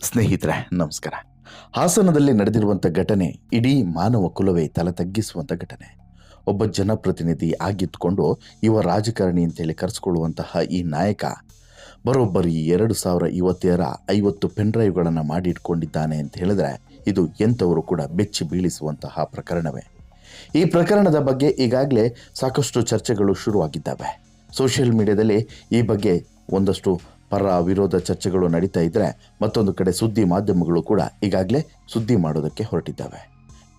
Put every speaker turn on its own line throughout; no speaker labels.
ಸ್ನೇಹಿತರೆ, ನಮಸ್ಕಾರ. ಹಾಸನದಲ್ಲಿ ನಡೆದಿರುವಂಥ ಘಟನೆ ಇಡೀ ಮಾನವ ಕುಲವೇ ತಲೆ ತಗ್ಗಿಸುವಂಥ ಘಟನೆ. ಒಬ್ಬ ಜನಪ್ರತಿನಿಧಿ ಆಗಿದ್ದುಕೊಂಡು ಯುವ ರಾಜಕಾರಣಿ ಅಂತೇಳಿ ಕರೆಸ್ಕೊಳ್ಳುವಂತಹ ಈ ನಾಯಕ ಬರೋಬ್ಬರಿ ಎರಡು ಸಾವಿರ ಯುವತಿಯರ ಐವತ್ತು ಪೆನ್ಡ್ರೈವ್ಗಳನ್ನು ಮಾಡಿಟ್ಕೊಂಡಿದ್ದಾನೆ ಅಂತ ಹೇಳಿದ್ರೆ ಇದು ಎಂಥವರು ಕೂಡ ಬೆಚ್ಚಿ ಬೀಳಿಸುವಂತಹ ಪ್ರಕರಣವೇ. ಈ ಪ್ರಕರಣದ ಬಗ್ಗೆ ಈಗಾಗಲೇ ಸಾಕಷ್ಟು ಚರ್ಚೆಗಳು ಶುರುವಾಗಿದ್ದಾವೆ. ಸೋಷಿಯಲ್ ಮೀಡಿಯಾದಲ್ಲಿ ಈ ಬಗ್ಗೆ ಒಂದಷ್ಟು ಪರ ವಿರೋಧ ಚರ್ಚೆಗಳು ನಡೀತಾ ಇದ್ದರೆ ಮತ್ತೊಂದು ಕಡೆ ಸುದ್ದಿ ಮಾಧ್ಯಮಗಳು ಕೂಡ ಈಗಾಗಲೇ ಸುದ್ದಿ ಮಾಡೋದಕ್ಕೆ ಹೊರಟಿದ್ದಾವೆ.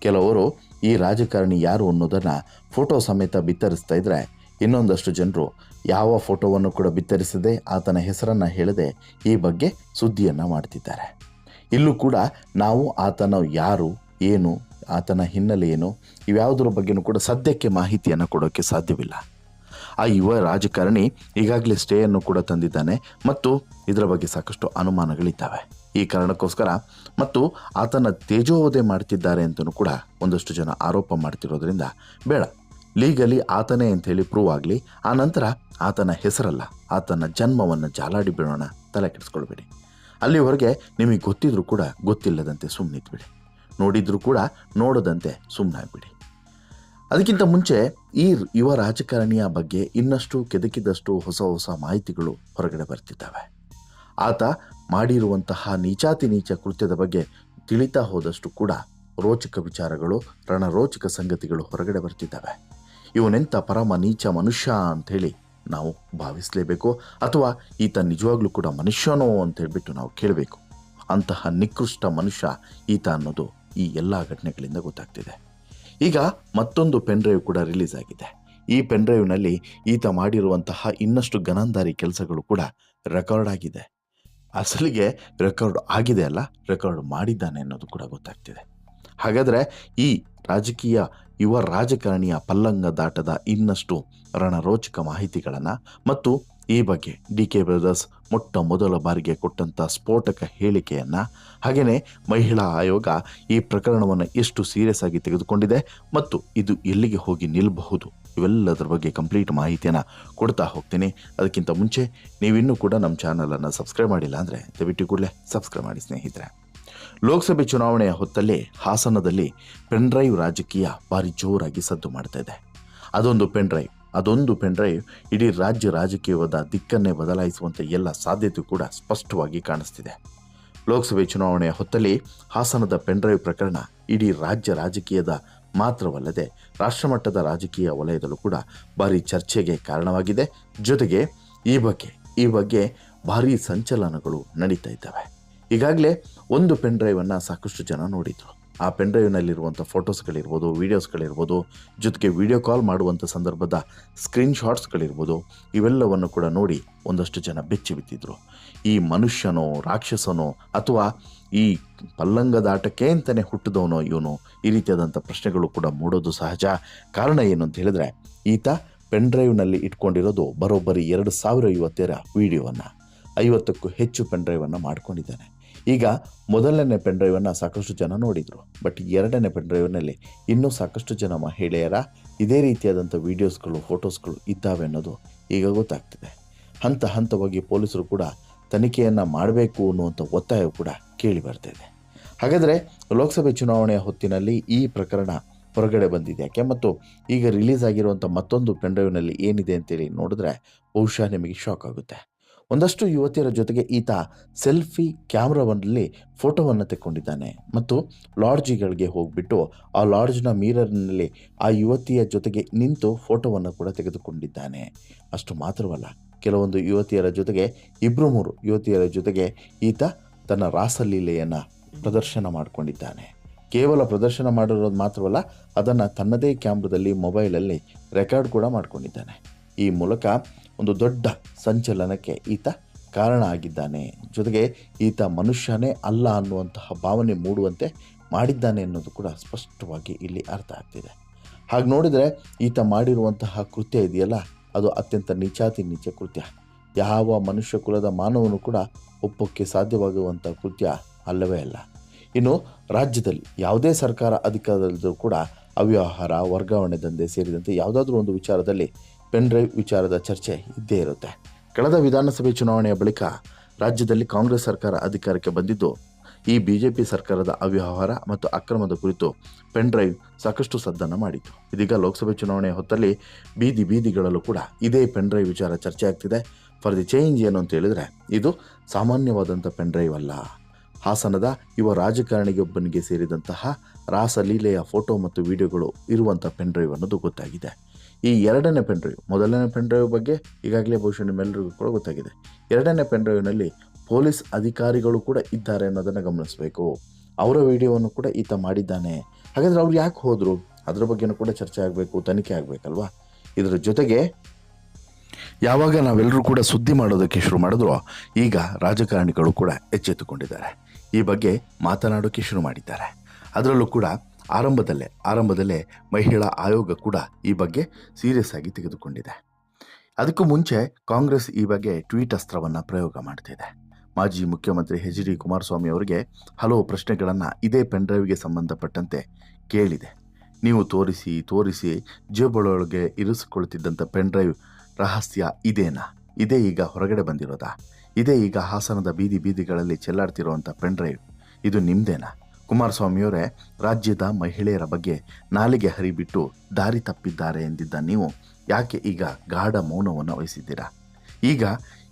ಕೆಲವರು ಈ ರಾಜಕಾರಣಿ ಯಾರು ಅನ್ನೋದನ್ನು ಫೋಟೋ ಸಮೇತ ಬಿತ್ತರಿಸ್ತಾ ಇದ್ದರೆ ಇನ್ನೊಂದಷ್ಟು ಜನರು ಯಾವ ಫೋಟೋವನ್ನು ಕೂಡ ಬಿತ್ತರಿಸದೆ ಆತನ ಹೆಸರನ್ನು ಹೇಳದೆ ಈ ಬಗ್ಗೆ ಸುದ್ದಿಯನ್ನು ಮಾಡ್ತಿದ್ದಾರೆ. ಇಲ್ಲೂ ಕೂಡ ನಾವು ಆತನ ಯಾರು, ಏನು, ಆತನ ಹಿನ್ನೆಲೆ ಏನು, ಇವ್ಯಾವುದರ ಬಗ್ಗೆನೂ ಕೂಡ ಸದ್ಯಕ್ಕೆ ಮಾಹಿತಿಯನ್ನು ಕೊಡೋಕ್ಕೆ ಸಾಧ್ಯವಿಲ್ಲ. ಆ ಯುವ ರಾಜಕಾರಣಿ ಈಗಾಗಲೇ ಸ್ಟೇಯನ್ನು ಕೂಡ ತಂದಿದ್ದಾನೆ ಮತ್ತು ಇದರ ಬಗ್ಗೆ ಸಾಕಷ್ಟು ಅನುಮಾನಗಳಿದ್ದಾವೆ. ಈ ಕಾರಣಕ್ಕೋಸ್ಕರ ಮತ್ತು ಆತನ ತೇಜೋವಧೆ ಮಾಡ್ತಿದ್ದಾರೆ ಅಂತಲೂ ಕೂಡ ಒಂದಷ್ಟು ಜನ ಆರೋಪ ಮಾಡ್ತಿರೋದ್ರಿಂದ ಬೇಡ. ಲೀಗಲಿ ಆತನೇ ಅಂತ ಹೇಳಿ ಪ್ರೂವ್ ಆಗಲಿ, ಆ ನಂತರ ಆತನ ಹೆಸರಲ್ಲ, ಆತನ ಜನ್ಮವನ್ನು ಜಾಲಾಡಿ ಬಿಡೋಣ, ತಲೆ ಕೆಡಿಸ್ಕೊಳ್ಬೇಡಿ. ಅಲ್ಲಿವರೆಗೆ ನಿಮಗೆ ಗೊತ್ತಿದ್ರೂ ಕೂಡ ಗೊತ್ತಿಲ್ಲದಂತೆ ಸುಮ್ಮನಿದ್ಬಿಡಿ ನೋಡಿದ್ರೂ ಕೂಡ ನೋಡದಂತೆ ಸುಮ್ಮನಾಗ್ಬಿಡಿ ಅದಕ್ಕಿಂತ ಮುಂಚೆ ಈ ಯುವ ರಾಜಕಾರಣಿಯ ಬಗ್ಗೆ ಇನ್ನಷ್ಟು ಕೆದಕಿದಷ್ಟು ಹೊಸ ಹೊಸ ಮಾಹಿತಿಗಳು ಹೊರಗಡೆ ಬರ್ತಿದ್ದಾವೆ. ಆತ ಮಾಡಿರುವಂತಹ ನೀಚಾತಿ ನೀಚ ಕೃತ್ಯದ ಬಗ್ಗೆ ತಿಳಿತಾ ಹೋದಷ್ಟು ಕೂಡ ರೋಚಕ ವಿಚಾರಗಳು, ರಣರೋಚಕ ಸಂಗತಿಗಳು ಹೊರಗಡೆ ಬರ್ತಿದ್ದಾವೆ. ಇವನೆಂಥ ಪರಮ ನೀಚ ಮನುಷ್ಯ ಅಂತ ಹೇಳಿ ನಾವು ಭಾವಿಸಲೇಬೇಕು ಅಥವಾ ಈತ ನಿಜವಾಗ್ಲೂ ಕೂಡ ಮನುಷ್ಯನೋ ಅಂತ ಹೇಳ್ಬಿಟ್ಟು ನಾವು ಕೇಳಬೇಕು. ಅಂತಹ ನಿಕೃಷ್ಟ ಮನುಷ್ಯ ಈತ ಅನ್ನೋದು ಈ ಎಲ್ಲ ಘಟನೆಗಳಿಂದ ಗೊತ್ತಾಗ್ತಿದೆ. ಈಗ ಮತ್ತೊಂದು ಪೆನ್ ಡ್ರೈವ್ ಕೂಡ ರಿಲೀಸ್ ಆಗಿದೆ. ಈ ಪೆನ್ ಡ್ರೈವ್ನಲ್ಲಿ ಈತ ಮಾಡಿರುವಂತಹ ಇನ್ನಷ್ಟು ಗನಂದಾರಿ ಕೆಲಸಗಳು ಕೂಡ ರೆಕಾರ್ಡ್ ಆಗಿದೆ. ಅಸಲಿಗೆ ರೆಕಾರ್ಡ್ ಆಗಿದೆ ಅಲ್ಲ, ರೆಕಾರ್ಡ್ ಮಾಡಿದ್ದಾನೆ ಅನ್ನೋದು ಕೂಡ ಗೊತ್ತಾಗ್ತಿದೆ. ಹಾಗಾದರೆ ಈ ರಾಜಕೀಯ ಯುವ ರಾಜಕಾರಣಿಯ ಪಲ್ಲಂಗ ದಾಟದ ಇನ್ನಷ್ಟು ರಣರೋಚಕ ಮಾಹಿತಿಗಳನ್ನು ಮತ್ತು ಈ ಬಗ್ಗೆ ಡಿ ಕೆ ಬ್ರದರ್ಸ್ ಮೊಟ್ಟ ಮೊದಲ ಬಾರಿಗೆ ಕೊಟ್ಟಂಥ ಸ್ಫೋಟಕ ಹೇಳಿಕೆಯನ್ನು ಹಾಗೆಯೇ ಮಹಿಳಾ ಆಯೋಗ ಈ ಪ್ರಕರಣವನ್ನು ಎಷ್ಟು ಸೀರಿಯಸ್ ಆಗಿ ತೆಗೆದುಕೊಂಡಿದೆ ಮತ್ತು ಇದು ಎಲ್ಲಿಗೆ ಹೋಗಿ ನಿಲ್ಲಬಹುದು ಇವೆಲ್ಲದರ ಬಗ್ಗೆ ಕಂಪ್ಲೀಟ್ ಮಾಹಿತಿಯನ್ನು ಕೊಡ್ತಾ ಹೋಗ್ತೀನಿ. ಅದಕ್ಕಿಂತ ಮುಂಚೆ ನೀವಿನ್ನೂ ಕೂಡ ನಮ್ಮ ಚಾನಲನ್ನು ಸಬ್ಸ್ಕ್ರೈಬ್ ಮಾಡಿಲ್ಲ ಅಂದರೆ ದಯವಿಟ್ಟು ಕೂಡಲೇ ಸಬ್ಸ್ಕ್ರೈಬ್ ಮಾಡಿ ಸ್ನೇಹಿತರೆ. ಲೋಕಸಭೆ ಚುನಾವಣೆಯ ಹೊತ್ತಲ್ಲಿ ಹಾಸನದಲ್ಲಿ ಪೆನ್ಡ್ರೈವ್ ರಾಜಕೀಯ ಭಾರಿ ಜೋರಾಗಿ ಸದ್ದು ಮಾಡ್ತಾ ಇದೆ. ಅದೊಂದು ಪೆನ್ಡ್ರೈವ್ ಅದೊಂದು ಪೆನ್ಡ್ರೈವ್ ಇಡೀ ರಾಜ್ಯ ರಾಜಕೀಯದ ದಿಕ್ಕನ್ನೇ ಬದಲಾಯಿಸುವಂಥ ಎಲ್ಲ ಸಾಧ್ಯತೆ ಕೂಡ ಸ್ಪಷ್ಟವಾಗಿ ಕಾಣಿಸ್ತಿದೆ. ಲೋಕಸಭೆ ಚುನಾವಣೆಯ ಹೊತ್ತಲ್ಲಿ ಹಾಸನದ ಪೆನ್ಡ್ರೈವ್ ಪ್ರಕರಣ ಇಡೀ ರಾಜ್ಯ ರಾಜಕೀಯದ ಮಾತ್ರವಲ್ಲದೆ ರಾಷ್ಟ್ರಮಟ್ಟದ ರಾಜಕೀಯ ವಲಯದಲ್ಲೂ ಕೂಡ ಭಾರಿ ಚರ್ಚೆಗೆ ಕಾರಣವಾಗಿದೆ. ಜೊತೆಗೆ ಈ ಬಗ್ಗೆ ಈ ಬಗ್ಗೆ ಭಾರೀ ಸಂಚಲನಗಳು ನಡೀತಾ ಇದ್ದಾವೆ. ಈಗಾಗಲೇ ಒಂದು ಪೆನ್ ಡ್ರೈವನ್ನು ಸಾಕಷ್ಟು ಜನ ನೋಡಿದರು. ಆ ಪೆನ್ ಡ್ರೈವ್ನಲ್ಲಿರುವಂಥ ಫೋಟೋಸ್ಗಳಿರ್ಬೋದು ವೀಡಿಯೋಸ್ಗಳಿರ್ಬೋದು ಜೊತೆಗೆ ವಿಡಿಯೋ ಕಾಲ್ ಮಾಡುವಂಥ ಸಂದರ್ಭದ ಸ್ಕ್ರೀನ್ಶಾಟ್ಸ್ಗಳಿರ್ಬೋದು ಇವೆಲ್ಲವನ್ನು ಕೂಡ ನೋಡಿ ಒಂದಷ್ಟು ಜನ ಬೆಚ್ಚಿ ಬಿದ್ದಿದ್ರು. ಈ ಮನುಷ್ಯನೋ, ರಾಕ್ಷಸನೋ ಅಥವಾ ಈ ಪಲ್ಲಂಗದಾಟಕ್ಕೆ ಅಂತಲೇ ಹುಟ್ಟಿದವನೋ ಇವನು ಈ ರೀತಿಯಾದಂಥ ಪ್ರಶ್ನೆಗಳು ಕೂಡ ಮೂಡೋದು ಸಹಜ. ಕಾರಣ ಏನು ಅಂತ ಹೇಳಿದ್ರೆ, ಈತ ಪೆನ್ ಡ್ರೈವ್ನಲ್ಲಿ ಇಟ್ಕೊಂಡಿರೋದು ಬರೋಬ್ಬರಿ ಎರಡು ಸಾವಿರ ಯುವತಿಯರ ವಿಡಿಯೋವನ್ನು, ಐವತ್ತಕ್ಕೂ ಹೆಚ್ಚು ಪೆನ್ ಡ್ರೈವನ್ನು ಮಾಡ್ಕೊಂಡಿದ್ದಾನೆ. ಈಗ ಮೊದಲನೇ ಪೆನ್ ಡ್ರೈವನ್ನು ಸಾಕಷ್ಟು ಜನ ನೋಡಿದರು. ಬಟ್ ಎರಡನೇ ಪೆನ್ ಡ್ರೈವ್ನಲ್ಲಿ ಇನ್ನೂ ಸಾಕಷ್ಟು ಜನ ಮಹಿಳೆಯರ ಇದೇ ರೀತಿಯಾದಂಥ ವೀಡಿಯೋಸ್ಗಳು ಫೋಟೋಸ್ಗಳು ಇದ್ದಾವೆ ಅನ್ನೋದು ಈಗ ಗೊತ್ತಾಗ್ತಿದೆ. ಹಂತ ಹಂತವಾಗಿ ಪೊಲೀಸರು ಕೂಡ ತನಿಖೆಯನ್ನು ಮಾಡಬೇಕು ಅನ್ನುವಂಥ ಒತ್ತಾಯ ಕೂಡ ಕೇಳಿ ಬರ್ತಿದೆ ಹಾಗಾದರೆ ಲೋಕಸಭೆ ಚುನಾವಣೆಯ ಹೊತ್ತಿನಲ್ಲಿ ಈ ಪ್ರಕರಣ ಹೊರಗಡೆ ಬಂದಿದೆ ಯಾಕೆ? ಮತ್ತು ಈಗ ರಿಲೀಸ್ ಆಗಿರುವಂಥ ಮತ್ತೊಂದು ಪೆನ್ ಡ್ರೈವ್ನಲ್ಲಿ ಏನಿದೆ ಅಂತೇಳಿ ನೋಡಿದ್ರೆ ಬಹುಶಃ ನಿಮಗೆ ಶಾಕ್ ಆಗುತ್ತೆ. ಒಂದಷ್ಟು ಯುವತಿಯರ ಜೊತೆಗೆ ಈತ ಸೆಲ್ಫಿ ಕ್ಯಾಮ್ರಾವನ್ನಲ್ಲಿ ಫೋಟೋವನ್ನು ತೆಕ್ಕೊಂಡಿದ್ದಾನೆ. ಮತ್ತು ಲಾಡ್ಜಿಗಳಿಗೆ ಹೋಗಿಬಿಟ್ಟು ಆ ಲಾಡ್ಜ್ನ ಮಿರರ್ನಲ್ಲಿ ಆ ಯುವತಿಯ ಜೊತೆಗೆ ನಿಂತು ಫೋಟೋವನ್ನು ಕೂಡ ತೆಗೆದುಕೊಂಡಿದ್ದಾನೆ. ಅಷ್ಟು ಮಾತ್ರವಲ್ಲ, ಕೆಲವೊಂದು ಯುವತಿಯರ ಜೊತೆಗೆ ಇಬ್ಬರು ಮೂರು ಯುವತಿಯರ ಜೊತೆಗೆ ಈತ ತನ್ನ ರಾಸಲೀಲೆಯನ್ನು ಪ್ರದರ್ಶನ ಮಾಡಿಕೊಂಡಿದ್ದಾನೆ. ಕೇವಲ ಪ್ರದರ್ಶನ ಮಾಡಿರೋದು ಮಾತ್ರವಲ್ಲ, ಅದನ್ನು ತನ್ನದೇ ಕ್ಯಾಮ್ರದಲ್ಲಿ, ಮೊಬೈಲಲ್ಲಿ ರೆಕಾರ್ಡ್ ಕೂಡ ಮಾಡ್ಕೊಂಡಿದ್ದಾನೆ. ಈ ಮೂಲಕ ಒಂದು ದೊಡ್ಡ ಸಂಚಲನಕ್ಕೆ ಈತ ಕಾರಣ ಆಗಿದ್ದಾನೆ ಜೊತೆಗೆ ಈತ ಮನುಷ್ಯನೇ ಅಲ್ಲ ಅನ್ನುವಂತಹ ಭಾವನೆ ಮೂಡುವಂತೆ ಮಾಡಿದ್ದಾನೆ ಅನ್ನೋದು ಕೂಡ ಸ್ಪಷ್ಟವಾಗಿ ಇಲ್ಲಿ ಅರ್ಥ ಆಗ್ತಿದೆ. ಹಾಗೆ ನೋಡಿದರೆ ಈತ ಮಾಡಿರುವಂತಹ ಕೃತ್ಯ ಇದೆಯಲ್ಲ, ಅದು ಅತ್ಯಂತ ನೀಚಾತಿ ನೀಚ ಕೃತ್ಯ. ಯಾವ ಮನುಷ್ಯ ಕುಲದ ಮಾನವನು ಕೂಡ ಒಪ್ಪಕ್ಕೆ ಸಾಧ್ಯವಾಗುವಂಥ ಕೃತ್ಯ ಅಲ್ಲವೇ ಅಲ್ಲ. ಇನ್ನು ರಾಜ್ಯದಲ್ಲಿ ಯಾವುದೇ ಸರ್ಕಾರ ಅಧಿಕಾರದಲ್ಲಿದ್ದರೂ ಕೂಡ ಅವ್ಯವಹಾರ, ವರ್ಗಾವಣೆ ದಂಧೆ ಸೇರಿದಂತೆ ಯಾವುದಾದ್ರೂ ಒಂದು ವಿಚಾರದಲ್ಲಿ ಪೆನ್ ಡ್ರೈವ್ ವಿಚಾರದ ಚರ್ಚೆ ಇದ್ದೇ ಇರುತ್ತೆ. ಕಳೆದ ವಿಧಾನಸಭೆ ಚುನಾವಣೆಯ ಬಳಿಕ ರಾಜ್ಯದಲ್ಲಿ ಕಾಂಗ್ರೆಸ್ ಸರ್ಕಾರ ಅಧಿಕಾರಕ್ಕೆ ಬಂದಿದ್ದು, ಈ ಬಿಜೆಪಿ ಸರ್ಕಾರದ ಅವ್ಯವಹಾರ ಮತ್ತು ಅಕ್ರಮದ ಕುರಿತು ಪೆನ್ ಡ್ರೈವ್ ಸಾಕಷ್ಟು ಸದ್ದನ್ನು ಮಾಡಿತು ಇದೀಗ ಲೋಕಸಭೆ ಚುನಾವಣೆ ಹೊತ್ತಲ್ಲಿ ಬೀದಿ ಬೀದಿಗಳಲ್ಲೂ ಕೂಡ ಇದೇ ಪೆನ್ ಡ್ರೈವ್ ವಿಚಾರ ಚರ್ಚೆ ಆಗ್ತಿದೆ. ಫಾರ್ ದಿ ಚೇಂಜ್ ಏನು ಅಂತ ಹೇಳಿದ್ರೆ, ಇದು ಸಾಮಾನ್ಯವಾದಂಥ ಪೆನ್ ಡ್ರೈವ್ ಅಲ್ಲ. ಹಾಸನದ ಯುವ ರಾಜಕಾರಣಿಗೊಬ್ಬನಿಗೆ ಸೇರಿದಂತಹ ರಾಸಲೀಲೆಯ ಫೋಟೋ ಮತ್ತು ವಿಡಿಯೋಗಳು ಇರುವಂಥ ಪೆನ್ ಡ್ರೈವ್ ಅನ್ನೋದು ಗೊತ್ತಾಗಿದೆ. ಈ ಎರಡನೇ ಪೆನ್ ಡ್ರೈವ್ ಮೊದಲನೇ ಪೆನ್ ಡ್ರೈವ್ ಬಗ್ಗೆ ಈಗಾಗಲೇ ಬಹುಶಃ ನಿಮ್ಮೆಲ್ಲರಿಗೂ ಕೂಡ ಗೊತ್ತಾಗಿದೆ. ಎರಡನೇ ಪೆನ್ ಡ್ರೈವ್ನಲ್ಲಿ ಪೊಲೀಸ್ ಅಧಿಕಾರಿಗಳು ಕೂಡ ಇದ್ದಾರೆ ಅನ್ನೋದನ್ನು ಗಮನಿಸಬೇಕು. ಅವರ ವಿಡಿಯೋವನ್ನು ಕೂಡ ಈತ ಮಾಡಿದ್ದಾನೆ. ಹಾಗಾದರೆ ಅವ್ರು ಯಾಕೆ ಹೋದರು? ಅದರ ಬಗ್ಗೆನೂ ಕೂಡ ಚರ್ಚೆ ಆಗಬೇಕು, ತನಿಖೆ ಆಗಬೇಕಲ್ವಾ? ಇದರ ಜೊತೆಗೆ ಯಾವಾಗ ನಾವೆಲ್ಲರೂ ಕೂಡ ಸುದ್ದಿ ಮಾಡೋದಕ್ಕೆ ಶುರು ಮಾಡಿದ್ರು, ಈಗ ರಾಜಕಾರಣಿಗಳು ಕೂಡ ಎಚ್ಚೆತ್ತುಕೊಂಡಿದ್ದಾರೆ. ಈ ಬಗ್ಗೆ ಮಾತನಾಡೋಕ್ಕೆ ಶುರು ಮಾಡಿದ್ದಾರೆ. ಅದರಲ್ಲೂ ಕೂಡ ಆರಂಭದಲ್ಲೇ ಆರಂಭದಲ್ಲೇ ಮಹಿಳಾ ಆಯೋಗ ಕೂಡ ಈ ಬಗ್ಗೆ ಸೀರಿಯಸ್ ಆಗಿ ತೆಗೆದುಕೊಂಡಿದೆ. ಅದಕ್ಕೂ ಮುಂಚೆ ಕಾಂಗ್ರೆಸ್ ಈ ಬಗ್ಗೆ ಟ್ವೀಟ್ ಅಸ್ತ್ರವನ್ನು ಪ್ರಯೋಗ ಮಾಡ್ತಿದೆ ಮಾಜಿ ಮುಖ್ಯಮಂತ್ರಿ ಎಚ್ ಡಿ ಕುಮಾರಸ್ವಾಮಿ ಅವರಿಗೆ ಹಲವು ಪ್ರಶ್ನೆಗಳನ್ನು ಇದೇ ಪೆನ್ ಡ್ರೈವ್ಗೆ ಸಂಬಂಧಪಟ್ಟಂತೆ ಕೇಳಿದೆ. ನೀವು ತೋರಿಸಿ ತೋರಿಸಿ ಜೇಬೊಳಗೆ ಇರಿಸಿಕೊಳ್ತಿದ್ದಂಥ ಪೆನ್ ಡ್ರೈವ್ ರಹಸ್ಯ ಇದೇನಾ? ಇದೇ ಈಗ ಹೊರಗಡೆ ಬಂದಿರೋದಾ? ಇದೇ ಈಗ ಹಾಸನದ ಬೀದಿ ಬೀದಿಗಳಲ್ಲಿ ಚೆಲ್ಲಾಡ್ತಿರುವಂಥ ಪೆನ್ ಡ್ರೈವ್ ಇದು ನಿಮ್ದೇನಾ? ಕುಮಾರಸ್ವಾಮಿಯವರೇ ರಾಜ್ಯದ ಮಹಿಳೆಯರ ಬಗ್ಗೆ ನಾಲಿಗೆ ಹರಿಬಿಟ್ಟು ದಾರಿ ತಪ್ಪಿದ್ದಾರೆ ಎಂದಿದ್ದ ನೀವು ಯಾಕೆ ಈಗ ಗಾಢ ಮೌನವನ್ನು ವಹಿಸಿದ್ದೀರಾ? ಈಗ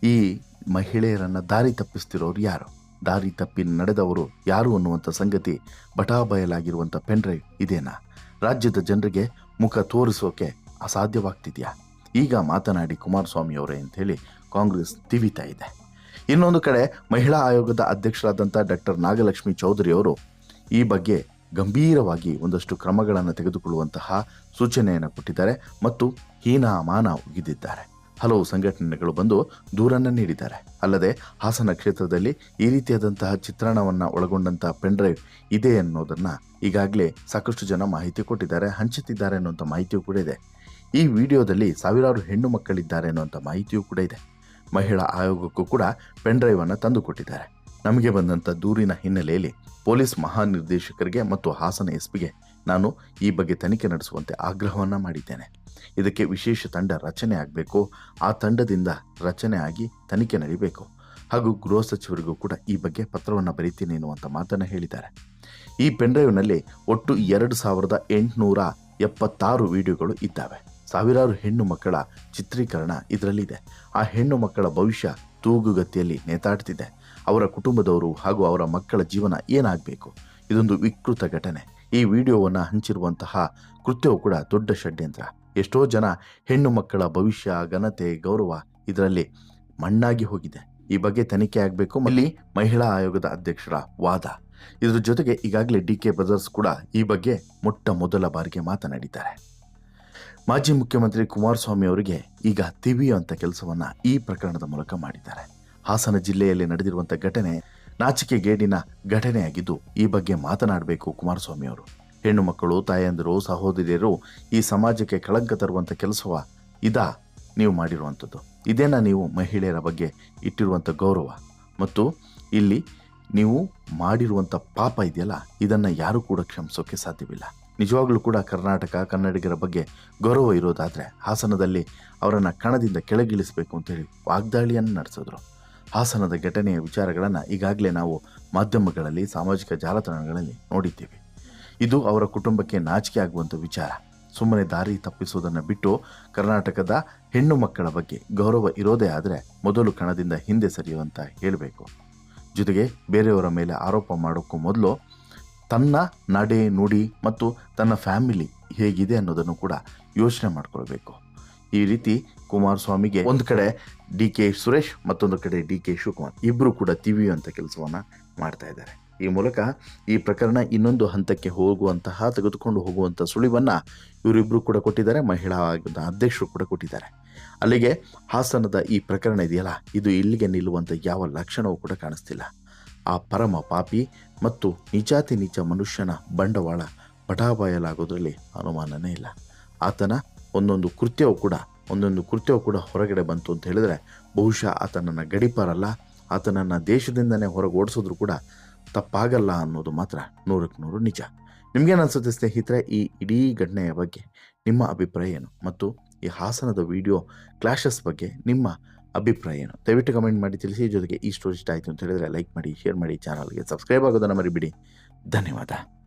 ಈ ಮಹಿಳೆಯರನ್ನು ದಾರಿ ತಪ್ಪಿಸ್ತಿರೋರು ಯಾರು? ದಾರಿ ತಪ್ಪಿ ನಡೆದವರು ಯಾರು ಅನ್ನುವಂಥ ಸಂಗತಿ ಬಟಾಬಯಲಾಗಿರುವಂಥ ಪೆನ್ರೈ ಇದೇನಾ? ರಾಜ್ಯದ ಜನರಿಗೆ ಮುಖ ತೋರಿಸೋಕೆ ಅಸಾಧ್ಯವಾಗ್ತಿದೆಯಾ? ಈಗ ಮಾತನಾಡಿ ಕುಮಾರಸ್ವಾಮಿ ಅವರೇ ಅಂಥೇಳಿ ಕಾಂಗ್ರೆಸ್ ತಿವಿತಾ ಇದೆ. ಇನ್ನೊಂದು ಕಡೆ ಮಹಿಳಾ ಆಯೋಗದ ಅಧ್ಯಕ್ಷರಾದಂಥ ಡಾಕ್ಟರ್ ನಾಗಲಕ್ಷ್ಮಿ ಚೌಧರಿ ಅವರು ಈ ಬಗ್ಗೆ ಗಂಭೀರವಾಗಿ ಒಂದಷ್ಟು ಕ್ರಮಗಳನ್ನು ತೆಗೆದುಕೊಳ್ಳುವಂತಹ ಸೂಚನೆಯನ್ನು ಕೊಟ್ಟಿದ್ದಾರೆ ಮತ್ತು ಹೀನಾಮಾನ ಉಗಿದಿದ್ದಾರೆ ಹಲವು ಸಂಘಟನೆಗಳು ಬಂದು ದೂರನ್ನು ನೀಡಿದ್ದಾರೆ. ಅಲ್ಲದೆ ಹಾಸನ ಕ್ಷೇತ್ರದಲ್ಲಿ ಈ ರೀತಿಯಾದಂತಹ ಚಿತ್ರಣವನ್ನು ಒಳಗೊಂಡಂತಹ ಪೆನ್ಡ್ರೈವ್ ಇದೆ ಅನ್ನೋದನ್ನು ಈಗಾಗಲೇ ಸಾಕಷ್ಟು ಜನ ಮಾಹಿತಿ ಕೊಟ್ಟಿದ್ದಾರೆ, ಹಂಚುತ್ತಿದ್ದಾರೆ ಅನ್ನುವಂಥ ಮಾಹಿತಿಯೂ ಕೂಡ ಇದೆ. ಈ ವಿಡಿಯೋದಲ್ಲಿ ಸಾವಿರಾರು ಹೆಣ್ಣು ಮಕ್ಕಳಿದ್ದಾರೆ ಅನ್ನುವಂಥ ಮಾಹಿತಿಯೂ ಕೂಡ ಇದೆ. ಮಹಿಳಾ ಆಯೋಗಕ್ಕೂ ಕೂಡ ಪೆನ್ಡ್ರೈವನ್ನು ತಂದುಕೊಟ್ಟಿದ್ದಾರೆ ತಂದು ಕೊಟ್ಟಿದ್ದಾರೆ. ನಮಗೆ ಬಂದಂಥ ದೂರಿನ ಹಿನ್ನೆಲೆಯಲ್ಲಿ ಪೊಲೀಸ್ ಮಹಾನಿರ್ದೇಶಕರಿಗೆ ಮತ್ತು ಹಾಸನ ಎಸ್ಪಿಗೆ ನಾನು ಈ ಬಗ್ಗೆ ತನಿಖೆ ನಡೆಸುವಂತೆ ಆಗ್ರಹವನ್ನು ಮಾಡಿದ್ದೇನೆ. ಇದಕ್ಕೆ ವಿಶೇಷ ತಂಡ ರಚನೆ ಆಗಬೇಕು. ಆ ತಂಡದಿಂದ ರಚನೆ ಆಗಿ ತನಿಖೆ ನಡೀಬೇಕು. ಹಾಗೂ ಗೃಹ ಸಚಿವರಿಗೂ ಕೂಡ ಈ ಬಗ್ಗೆ ಪತ್ರವನ್ನು ಬರೀತೀನಿ ಎನ್ನುವಂಥ ಮಾತನ್ನು ಹೇಳಿದ್ದಾರೆ. ಈ ಪೆನ್ಡ್ರೈವ್ನಲ್ಲಿ ಒಟ್ಟು ಎರಡು ಸಾವಿರದ ಎಂಟುನೂರ ಎಪ್ಪತ್ತಾರು ವಿಡಿಯೋಗಳು ಇದ್ದಾವೆ. ಸಾವಿರಾರು ಹೆಣ್ಣು ಮಕ್ಕಳ ಚಿತ್ರೀಕರಣ ಇದರಲ್ಲಿದೆ. ಆ ಹೆಣ್ಣು ಮಕ್ಕಳ ಭವಿಷ್ಯ ತೂಗುಗತಿಯಲ್ಲಿ ನೇತಾಡ್ತಿದೆ. ಅವರ ಕುಟುಂಬದವರು ಹಾಗೂ ಅವರ ಮಕ್ಕಳ ಜೀವನ ಏನಾಗಬೇಕು? ಇದೊಂದು ವಿಕೃತ ಘಟನೆ. ಈ ವಿಡಿಯೋವನ್ನು ಹಂಚಿರುವಂತಹ ಕೃತ್ಯವು ಕೂಡ ದೊಡ್ಡ ಷಡ್ಯಂತ್ರ. ಎಷ್ಟೋ ಜನ ಹೆಣ್ಣು ಮಕ್ಕಳ ಭವಿಷ್ಯ, ಘನತೆ, ಗೌರವ ಇದರಲ್ಲಿ ಮಣ್ಣಾಗಿ ಹೋಗಿದೆ. ಈ ಬಗ್ಗೆ ತನಿಖೆ ಆಗಬೇಕು ಇಲ್ಲಿ ಮಹಿಳಾ ಆಯೋಗದ ಅಧ್ಯಕ್ಷರ ವಾದ. ಇದರ ಜೊತೆಗೆ ಈಗಾಗಲೇ ಡಿ ಕೆ ಬ್ರದರ್ಸ್ ಕೂಡ ಈ ಬಗ್ಗೆ ಮೊಟ್ಟ ಮೊದಲ ಬಾರಿಗೆ ಮಾತನಾಡಿದ್ದಾರೆ. ಮಾಜಿ ಮುಖ್ಯಮಂತ್ರಿ ಕುಮಾರಸ್ವಾಮಿ ಅವರಿಗೆ ಈಗ ತಿವಿಯುವಂಥ ಕೆಲಸವನ್ನು ಈ ಪ್ರಕರಣದ ಮೂಲಕ ಮಾಡಿದ್ದಾರೆ. ಹಾಸನ ಜಿಲ್ಲೆಯಲ್ಲಿ ನಡೆದಿರುವಂಥ ಘಟನೆ ನಾಚಿಕೆಗೇಡಿನ ಘಟನೆಯಾಗಿದ್ದು, ಈ ಬಗ್ಗೆ ಮಾತನಾಡಬೇಕು ಕುಮಾರಸ್ವಾಮಿ ಅವರು. ಹೆಣ್ಣು ಮಕ್ಕಳು, ತಾಯಂದಿರು, ಸಹೋದರಿಯರು ಈ ಸಮಾಜಕ್ಕೆ ಕಳಂಕ ತರುವಂಥ ಕೆಲಸವ ಇದಾ ನೀವು ಮಾಡಿರುವಂಥದ್ದು ಇದೇನ ನೀವು ಮಹಿಳೆಯರ ಬಗ್ಗೆ ಇಟ್ಟಿರುವಂಥ ಗೌರವ? ಮತ್ತು ಇಲ್ಲಿ ನೀವು ಮಾಡಿರುವಂಥ ಪಾಪ ಇದೆಯಲ್ಲ, ಇದನ್ನು ಯಾರೂ ಕೂಡ ಕ್ಷಮಿಸೋಕೆ ಸಾಧ್ಯವಿಲ್ಲ. ನಿಜವಾಗ್ಲೂ ಕೂಡ ಕರ್ನಾಟಕ, ಕನ್ನಡಿಗರ ಬಗ್ಗೆ ಗೌರವ ಇರೋದಾದರೆ ಹಾಸನದಲ್ಲಿ ಅವರನ್ನು ಕಣದಿಂದ ಕೆಳಗಿಳಿಸಬೇಕು ಅಂತೇಳಿ ವಾಗ್ದಾಳಿಯನ್ನು ನಡೆಸಿದ್ರು. ಹಾಸನದ ಘಟನೆಯ ವಿಚಾರಗಳನ್ನು ಈಗಾಗಲೇ ನಾವು ಮಾಧ್ಯಮಗಳಲ್ಲಿ, ಸಾಮಾಜಿಕ ಜಾಲತಾಣಗಳಲ್ಲಿ ನೋಡಿದ್ದೇವೆ. ಇದು ಅವರ ಕುಟುಂಬಕ್ಕೆ ನಾಚಿಕೆ ಆಗುವಂಥ ವಿಚಾರ. ಸುಮ್ಮನೆ ದಾರಿ ತಪ್ಪಿಸುವುದನ್ನು ಬಿಟ್ಟು ಕರ್ನಾಟಕದ ಹೆಣ್ಣು ಮಕ್ಕಳ ಬಗ್ಗೆ ಗೌರವ ಇರೋದೇ ಆದರೆ ಮೊದಲು ಕಣದಿಂದ ಹಿಂದೆ ಸರಿಯುವಂತ ಹೇಳಬೇಕು. ಜೊತೆಗೆ ಬೇರೆಯವರ ಮೇಲೆ ಆರೋಪ ಮಾಡೋಕ್ಕೂ ಮೊದಲು ತನ್ನ ನಡೆ, ನುಡಿ ಮತ್ತು ತನ್ನ ಫ್ಯಾಮಿಲಿ ಹೇಗಿದೆ ಅನ್ನೋದನ್ನು ಕೂಡ ಯೋಚನೆ ಮಾಡ್ಕೊಳ್ಬೇಕು. ಈ ರೀತಿ ಕುಮಾರಸ್ವಾಮಿಗೆ ಒಂದು ಕಡೆ ಡಿ ಕೆ ಸುರೇಶ್, ಮತ್ತೊಂದು ಕಡೆ ಡಿ ಕೆ ಶಿವಕುಮಾರ್. ಇಬ್ಬರು ಕೂಡ ತಿವಿಯುವಂಥ ಕೆಲಸವನ್ನು ಮಾಡ್ತಾ ಇದ್ದಾರೆ. ಈ ಮೂಲಕ ಈ ಪ್ರಕರಣ ಇನ್ನೊಂದು ಹಂತಕ್ಕೆ ಹೋಗುವಂತಹ, ತೆಗೆದುಕೊಂಡು ಹೋಗುವಂಥ ಸುಳಿವನ್ನು ಇವರಿಬ್ಬರು ಕೂಡ ಕೊಟ್ಟಿದ್ದಾರೆ. ಮಹಿಳಾ ಆಯೋಗದ ಅಧ್ಯಕ್ಷರು ಕೂಡ ಕೊಟ್ಟಿದ್ದಾರೆ. ಅಲ್ಲಿಗೆ ಹಾಸನದ ಈ ಪ್ರಕರಣ ಇದೆಯಲ್ಲ, ಇದು ಇಲ್ಲಿಗೆ ನಿಲ್ಲುವಂಥ ಯಾವ ಲಕ್ಷಣವೂ ಕೂಡ ಕಾಣಿಸ್ತಿಲ್ಲ. ಆ ಪರಮ ಪಾಪಿ ಮತ್ತು ನಿಜಾತಿ ನಿಜ ಮನುಷ್ಯನ ಬಂಡವಾಳ ಪಟಾಬಯಲಾಗೋದ್ರಲ್ಲಿ ಅನುಮಾನನೇ ಇಲ್ಲ. ಆತನ ಒಂದೊಂದು ಕೃತ್ಯವು ಕೂಡ, ಒಂದೊಂದು ಕೃತ್ಯವು ಕೂಡ ಹೊರಗಡೆ ಬಂತು ಅಂತ ಹೇಳಿದ್ರೆ, ಬಹುಶಃ ಆತನನ್ನು ಗಡಿಪಾರಲ್ಲ. ಆತನನ್ನು ದೇಶದಿಂದನೇ ಹೊರಗೆ ಓಡಿಸಿದ್ರು ಕೂಡ ತಪ್ಪಾಗಲ್ಲ ಅನ್ನೋದು ಮಾತ್ರ ನೂರಕ್ಕೆ ನೂರು ನಿಜ. ನಿಮಗೇನು ಅನಿಸುತ್ತೆ ಸ್ನೇಹಿತರೆ ಈ ಇಡೀ ಘಟನೆಯ ಬಗ್ಗೆ? ನಿಮ್ಮ ಅಭಿಪ್ರಾಯ ಏನು? ಮತ್ತು ಈ ಹಾಸನದ ವಿಡಿಯೋ ಕ್ಲಾಶಸ್ ಬಗ್ಗೆ ನಿಮ್ಮ ಅಭಿಪ್ರಾಯ ಏನು? ದಯವಿಟ್ಟು ಕಮೆಂಟ್ ಮಾಡಿ, ತಿಳಿಸಿ. ಜೊತೆಗೆ ಈ ಸ್ಟೋರಿ ಇಷ್ಟ ಆಯಿತು ಅಂತ ಹೇಳಿದರೆ ಲೈಕ್ ಮಾಡಿ, ಶೇರ್ ಮಾಡಿ, ಚಾನಲ್ಗೆ ಸಬ್ಸ್ಕ್ರೈಬ್ ಆಗೋದನ್ನು ಮರಿಬಿಡಿ. ಧನ್ಯವಾದ.